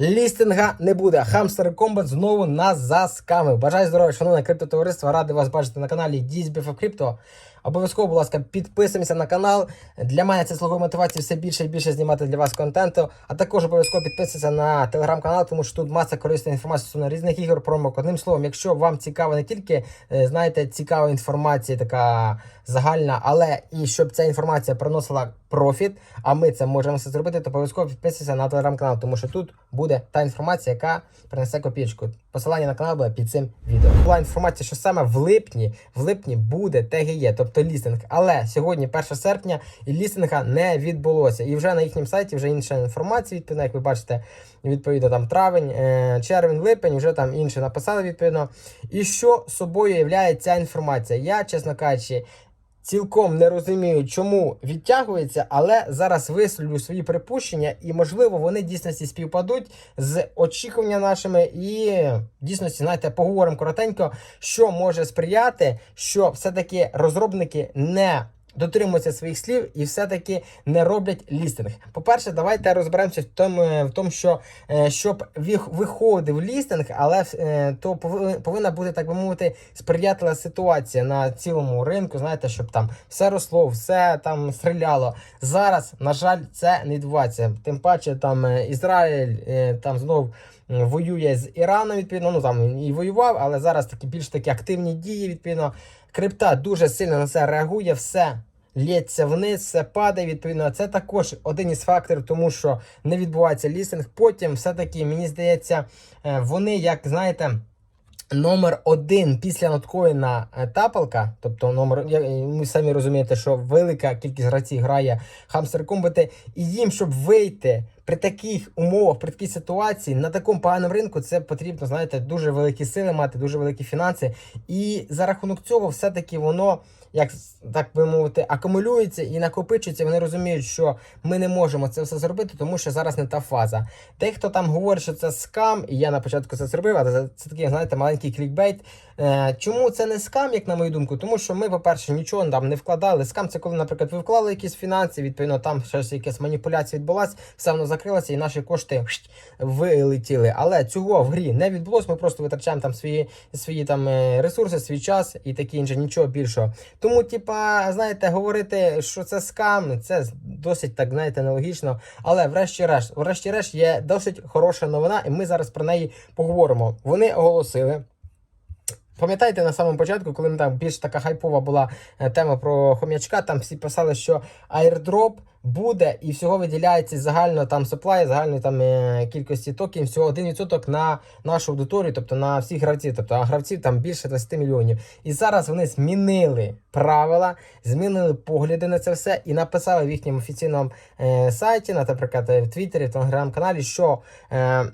Лістинга не буде. Хамстер Комбат знову нас заскамив. Бажаю здоров'я, шановне криптотовариство. Радий вас бачити на каналі DSBF Crypto. Обов'язково, будь ласка, підписуємося на канал. Для мене це слугує мотивації все більше і більше знімати для вас контенту. А також обов'язково підписуйтеся на телеграм-канал, тому що тут маса корисної інформації стосовно різних ігор, промок. Одним словом, якщо вам цікаво не тільки е, знаєте, цікава інформація, така загальна, але і щоб ця інформація приносила профіт, а ми це можемо все зробити, то обов'язково підписуйся на телеграм-канал, тому що тут буде та інформація, яка принесе копійку. Посилання на канал буде під цим відео. Була інформація, що саме в липні, в липні буде ТГЄ, тобто лістинг. Але сьогодні, 1 серпня, і лістинга не відбулося. І вже на їхньому сайті вже інша інформація, відповідно, як ви бачите, відповідно там травень, е, червень, липень, вже там інше написали відповідно. І що собою являє ця інформація? Я, чесно кажучи, цілком не розумію, чому відтягується, але зараз висловлю свої припущення, і можливо вони дійсності співпадуть з очікуваннями нашими. І дійсності, знаєте, поговоримо коротенько, що може сприяти, що все-таки розробники не. Дотримуються своїх слів і все-таки не роблять лістинг. По-перше, давайте розберемося в тому, в тому що е, щоб вих- виходив лістинг, але е, то пови- повинна бути, так би мовити, сприятлива ситуація на цілому ринку. Знаєте, щоб там все росло, все там стріляло. Зараз, на жаль, це не відбувається. Тим паче, там е, Ізраїль е, там знов. Воює з Іраном, відповідно, ну там і воював, але зараз такі більш такі активні дії, відповідно. Крипта дуже сильно на це реагує, все лється вниз, все падає. Відповідно, це також один із факторів, тому що не відбувається лісинг. Потім, все-таки, мені здається, е, вони, як знаєте. Номер один після ноткоїна е, тапалка, тобто номер, е, ми самі розумієте, що велика кількість гравців грає хамстер комбати, і їм, щоб вийти при таких умовах, при такій ситуації на такому поганому ринку, це потрібно, знаєте, дуже великі сили мати, дуже великі фінанси. І за рахунок цього, все-таки воно, як так би мовити, акумулюється і накопичується. Вони розуміють, що ми не можемо це все зробити, тому що зараз не та фаза. Дехто там говорить, що це скам, і я на початку це зробив, але це такий, знаєте, маленький клікбейт. Е, чому це не скам, як на мою думку? Тому що ми, по-перше, нічого там не вкладали. Скам це коли, наприклад, ви вклали якісь фінанси, відповідно, там щось якась маніпуляція відбулася, все воно закрилося, і наші кошти вилетіли. Але цього в грі не відбулося. Ми просто витрачаємо там свої, свої там е, ресурси, свій час і таке інше, нічого більшого. Тому, типа, знаєте, говорити, що це скам, це досить так, знаєте, нелогічно. Але врешті-решт, врешті-решт є досить хороша новина, і ми зараз про неї поговоримо. Вони оголосили. Пам'ятаєте на самому початку, коли там більш така хайпова була е, тема про хом'ячка, там всі писали, що airdrop буде і всього виділяється загально там supply, загальної там е, кількості токенів, всього 1% на нашу аудиторію, тобто на всіх гравців, тобто а гравців там більше 20 мільйонів. І зараз вони змінили правила, змінили погляди на це все і написали в їхньому офіційному е, сайті, наприклад, е, в Твіттері, в телеграм-каналі, що е, м,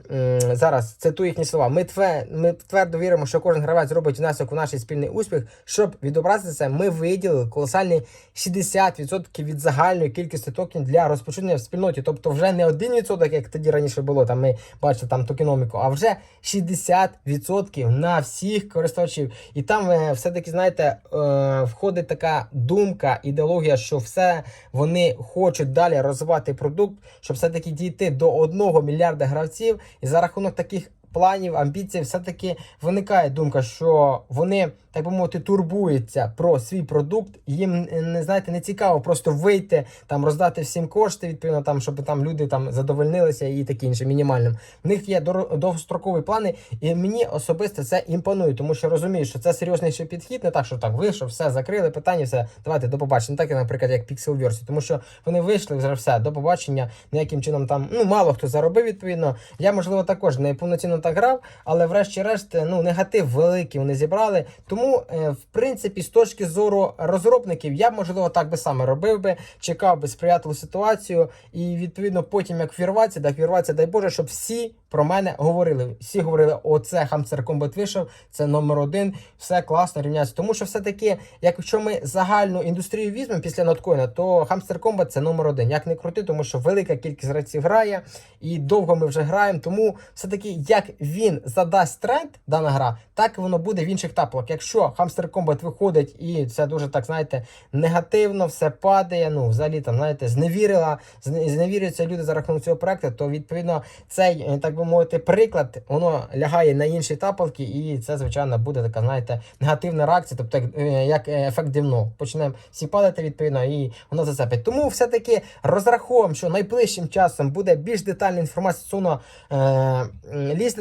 зараз цитую їхні слова. Ми, тве, ми твердо віримо, що кожен гравець зробить внесок у наш спільний успіх. Щоб відобразити це, ми виділили колосальні 60% від загальної кількості токенів для розпочинення в спільноті. Тобто вже не 1%, як тоді раніше було, там ми бачили там токеноміку, а вже 60% на всіх користувачів. І там е, все-таки, знаєте, е, входить така думка, ідеологія, що все вони хочуть далі розвивати продукт, щоб все-таки дійти до 1 мільярда гравців. І за рахунок таких планів, амбіцій, все-таки виникає думка, що вони, так би мовити, турбуються про свій продукт. Їм е, не знаєте, не цікаво просто вийти там, роздати всім кошти, відповідно, там, щоб там люди там задовольнилися і таке інше, мінімальним. В них є довгострокові плани, і мені особисто це імпонує, тому що розумію, що це серйозний підхід, не так, що так вийшов, все закрили, питання, все, давайте до побачення. Так, наприклад, як Pixelverse, тому що вони вийшли вже все до побачення, ніяким чином там ну мало хто заробив відповідно. Я можливо також не повноцінно так грав, але врешті-решт ну негатив великий вони зібрали. Тому, е, в принципі, з точки зору розробників, я б, можливо так би саме робив би, чекав би сприятливу ситуацію, і відповідно потім як вірватися, так вірватися, дай Боже, щоб всі про мене говорили. Всі говорили, оце Хамстер Комбат вийшов, це номер один, все класно рівняється. Тому що все-таки, якщо ми загальну індустрію візьмемо після ноткоїна, то Хамстер Комбат це номер один. Як не крути, тому що велика кількість гравців грає, і довго ми вже граємо. Тому все-таки як він задасть тренд, дана гра, так і воно буде в інших тапках. Якщо Hamster Combat виходить і це дуже так, знаєте, негативно, все падає, ну, взагалі там, знаєте, зневірила, зне- зневірюються люди за рахунок цього проекту, то відповідно цей, е, так би мовити, приклад, воно лягає на інші тапалки, і це, звичайно, буде така, знаєте, негативна реакція, тобто як, е, е, ефект дивно. Почнемо всі падати, відповідно, і воно зацепить. Тому все-таки розраховуємо, що найближчим часом буде більш детальна інформація стосовно е, м,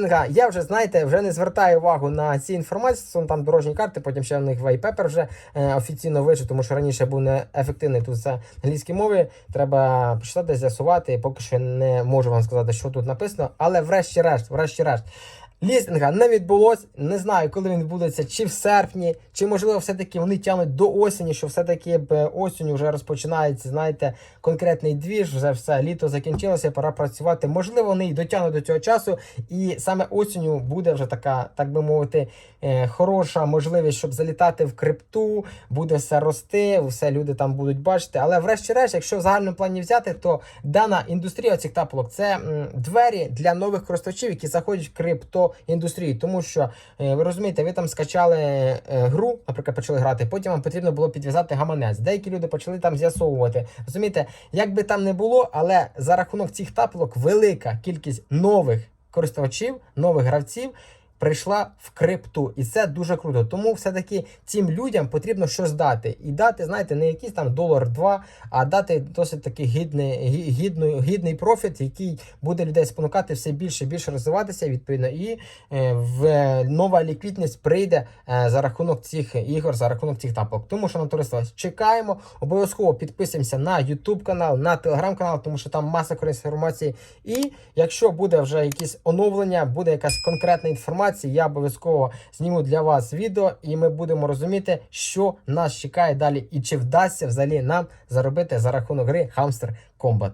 лістинга. Я вже, знаєте, вже не звертаю увагу на ці інформації, там дорожні карти, потім ще в них вайпепер вже е, офіційно вийшов, тому що раніше був неефективний тут це англійській мові. Треба почитати, з'ясувати. Поки що не можу вам сказати, що тут написано, але врешті-решт, врешті-решт. Лістинга не відбулось. Не знаю, коли він відбудеться, чи в серпні, чи можливо все-таки вони тягнуть до осені, що все-таки б осінню вже розпочинається, знаєте, конкретний двіж, вже все, літо закінчилося, пора працювати. Можливо, вони й дотягнуть до цього часу, і саме осінню буде вже така, так би мовити, е, хороша можливість, щоб залітати в крипту, буде все рости, все люди там будуть бачити. Але врешті-решт, якщо в загальному плані взяти, то дана індустрія цих тапалок це двері для нових користувачів, які заходять в криптоіндустрію. Тому що е, ви розумієте, ви там скачали е, гру, наприклад, почали грати. Потім вам потрібно було підв'язати гаманець. Деякі люди почали там з'ясовувати. Розумієте, як би там не було, але за рахунок цих таплок велика кількість нових користувачів, нових гравців. Прийшла в крипту, і це дуже круто. Тому все-таки цим людям потрібно щось дати. І дати, знаєте, не якийсь там долар два, а дати досить таки гідний, гідний, гідний профіт, який буде людей спонукати все більше і більше розвиватися, відповідно, і е, в е, нова ліквідність прийде е, за рахунок цих ігор, за рахунок цих тапок. Тому що на товариство чекаємо. Обов'язково підписуємося на YouTube канал, на Telegram канал, тому що там маса корисної інформації. І якщо буде вже якісь оновлення, буде якась конкретна інформація, я обов'язково зніму для вас відео, і ми будемо розуміти, що нас чекає далі, і чи вдасться взагалі нам заробити за рахунок гри Hamster Combat.